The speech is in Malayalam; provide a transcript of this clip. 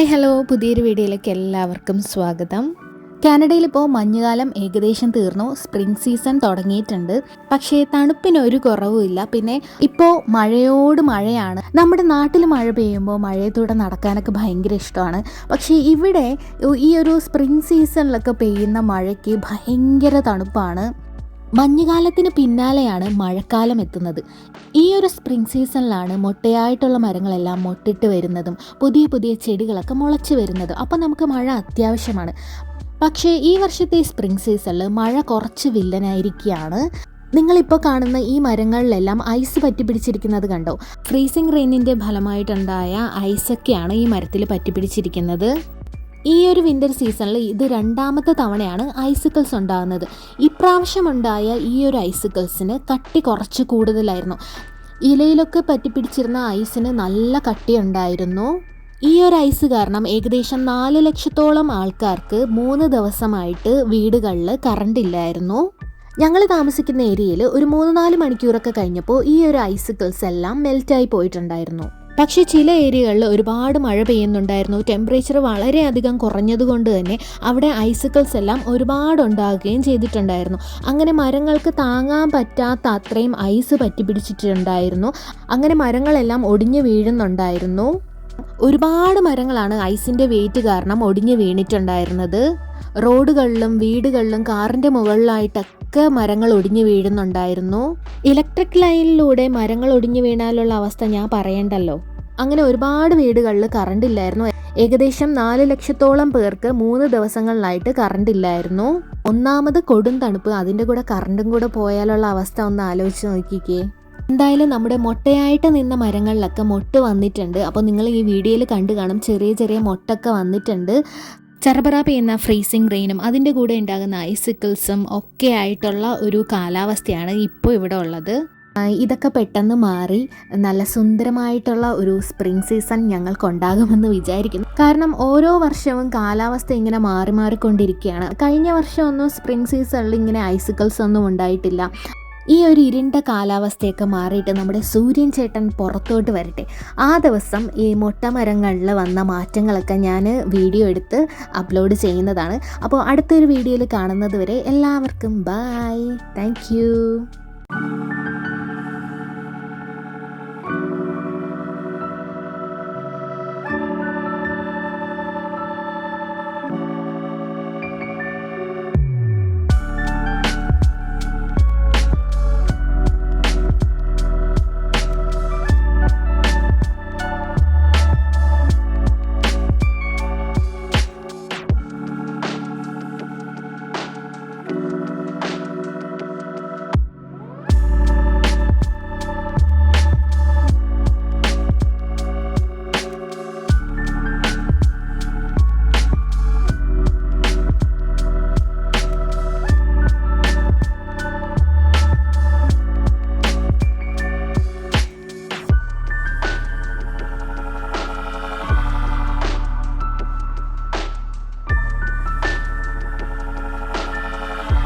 Hi hello. പുതിയൊരു വീഡിയോയിലേക്ക് എല്ലാവർക്കും സ്വാഗതം. കാനഡയിൽ ഇപ്പോൾ മഞ്ഞുകാലം ഏകദേശം തീർന്നു. സ്പ്രിംഗ് സീസൺ തുടങ്ങിയിട്ടുണ്ട്. പക്ഷേ തണുപ്പിന് ഒരു കുറവുമില്ല പിന്നെ ഇപ്പോൾ മഴയോട് മഴയാണ്. നമ്മുടെ നാട്ടിൽ മഴ പെയ്യുമ്പോൾ മഴയത്തൂടെ നടക്കാനൊക്കെ ഭയങ്കര ഇഷ്ടമാണ്. പക്ഷേ ഇവിടെ ഈ ഒരു സ്പ്രിംഗ് സീസണിലൊക്കെ പെയ്യുന്ന മഴയ്ക്ക് ഭയങ്കര തണുപ്പാണ്. മഞ്ഞുകാലത്തിന് പിന്നാലെയാണ് മഴക്കാലം എത്തുന്നത്. ഈ ഒരു സ്പ്രിംഗ് സീസണിലാണ് മൊട്ടയായിട്ടുള്ള മരങ്ങളെല്ലാം മൊട്ടിട്ട് വരുന്നതും പുതിയ പുതിയ ചെടികളൊക്കെ മുളച്ച് വരുന്നതും. അപ്പം നമുക്ക് മഴ അത്യാവശ്യമാണ്. പക്ഷേ ഈ വർഷത്തെ സ്പ്രിംഗ് സീസണിൽ മഴ കുറച്ച് വില്ലനായിരിക്കുകയാണ്. നിങ്ങളിപ്പോൾ കാണുന്ന ഈ മരങ്ങളിലെല്ലാം ഐസ് പറ്റി പിടിച്ചിരിക്കുന്നത് കണ്ടോ ഫ്രീസിംഗ് റെയിനിന്റെ ഫലമായിട്ടുണ്ടായ ഐസൊക്കെയാണ് ഈ മരത്തിൽ പറ്റി പിടിച്ചിരിക്കുന്നത് ഈ ഒരു വിന്റർ സീസണിൽ ഇത് രണ്ടാമത്തെ തവണയാണ് ഐസിക്കിൾസ് ഉണ്ടാകുന്നത്. ഇപ്രാവശ്യം ഉണ്ടായ ഈ ഒരു ഐസിക്കിൾസിന് കട്ടി കുറച്ച് കൂടുതലായിരുന്നു. ഇലയിലൊക്കെ പറ്റിപ്പിടിച്ചിരുന്ന ഐസിന് നല്ല കട്ടി ഉണ്ടായിരുന്നു. ഈ ഒരു ഐസ് കാരണം ഏകദേശം നാല് ലക്ഷത്തോളം ആൾക്കാർക്ക് മൂന്ന് ദിവസമായിട്ട് വീടുകളിൽ കറണ്ട് ഇല്ലായിരുന്നു. ഞങ്ങൾ താമസിക്കുന്ന ഏരിയയിൽ ഒരു മൂന്ന് നാല് മണിക്കൂറൊക്കെ കഴിഞ്ഞപ്പോൾ ഈ ഒരു ഐസിക്കിൾസ് എല്ലാം മെൽറ്റായി പോയിട്ടുണ്ടായിരുന്നു. പക്ഷേ ചില ഏരിയകളിൽ ഒരുപാട് മഴ പെയ്യുന്നുണ്ടായിരുന്നു. ടെമ്പറേച്ചർ വളരെയധികം കുറഞ്ഞതുകൊണ്ട് തന്നെ അവിടെ ഐസിക്കിൾസ് എല്ലാം ഒരുപാട് ഉണ്ടാകുകയും ചെയ്തിട്ടുണ്ടായിരുന്നു. അങ്ങനെ മരങ്ങൾക്ക് താങ്ങാൻ പറ്റാത്ത അത്രയും ഐസ് പറ്റിപ്പിടിച്ചിട്ടുണ്ടായിരുന്നു അങ്ങനെ മരങ്ങളെല്ലാം ഒടിഞ്ഞു വീഴുന്നുണ്ടായിരുന്നു. ഒരുപാട് മരങ്ങളാണ് ഐസിന്റെ വെയിറ്റ് കാരണം ഒടിഞ്ഞു വീണിട്ടുണ്ടായിരുന്നത്. റോഡുകളിലും വീടുകളിലും കാറിന്റെ മുകളിലായിട്ടൊക്കെ മരങ്ങൾ ഒടിഞ്ഞു വീഴുന്നുണ്ടായിരുന്നു. ഇലക്ട്രിക് ലൈനിലൂടെ മരങ്ങൾ ഒടിഞ്ഞു വീണാലുള്ള അവസ്ഥ ഞാൻ പറയണ്ടല്ലോ. അങ്ങനെ ഒരുപാട് വീടുകളിൽ കറണ്ട് ഇല്ലായിരുന്നു. ഏകദേശം നാല് ലക്ഷത്തോളം പേർക്ക് മൂന്ന് ദിവസങ്ങളിലായിട്ട് കറണ്ട് ഇല്ലായിരുന്നു. ഒന്നാമത് കൊടും തണുപ്പ്. അതിന്റെ കൂടെ കറണ്ടും കൂടെ പോയാലുള്ള അവസ്ഥ ഒന്ന് ആലോചിച്ച് നോക്കിക്കേ. എന്തായാലും നമ്മുടെ മൊട്ടയായിട്ട് നിന്ന മരങ്ങളിലൊക്കെ മൊട്ട് വന്നിട്ടുണ്ട്. അപ്പോൾ നിങ്ങൾ ഈ വീഡിയോയിൽ കണ്ടു കാണും. ചെറിയ ചെറിയ മൊട്ടൊക്കെ വന്നിട്ടുണ്ട്. ചെറപറ പെയ്യുന്ന ഫ്രീസിങ് റെയിനും അതിന്റെ കൂടെ ഉണ്ടാകുന്ന ഐസിക്കിൾസും ഒക്കെ ആയിട്ടുള്ള ഒരു കാലാവസ്ഥയാണ് ഇപ്പോൾ ഇവിടെ ഉള്ളത്. ഇതൊക്കെ പെട്ടെന്ന് മാറി നല്ല സുന്ദരമായിട്ടുള്ള ഒരു സ്പ്രിംഗ് സീസൺ ഞങ്ങൾക്കുണ്ടാകുമെന്ന് വിചാരിക്കുന്നു. കാരണം ഓരോ വർഷവും കാലാവസ്ഥ ഇങ്ങനെ മാറി മാറിക്കൊണ്ടിരിക്കുകയാണ്. കഴിഞ്ഞ വർഷമൊന്നും സ്പ്രിംഗ് സീസണിൽ ഇങ്ങനെ ഐസിക്കൽസ് ഒന്നും ഉണ്ടായിട്ടില്ല. ഈ ഒരു ഇരുണ്ട കാലാവസ്ഥയൊക്കെ മാറിയിട്ട് നമ്മുടെ സൂര്യൻ ചേട്ടൻ പുറത്തോട്ട് വരട്ടെ. ആ ദിവസം ഈ മൊട്ടമരങ്ങളിൽ വന്ന മാറ്റങ്ങളൊക്കെ ഞാൻ വീഡിയോ എടുത്ത് അപ്ലോഡ് ചെയ്യുന്നതാണ്. അപ്പോൾ അടുത്തൊരു വീഡിയോയിൽ കാണുന്നത് വരെ എല്ലാവർക്കും ബായ് താങ്ക്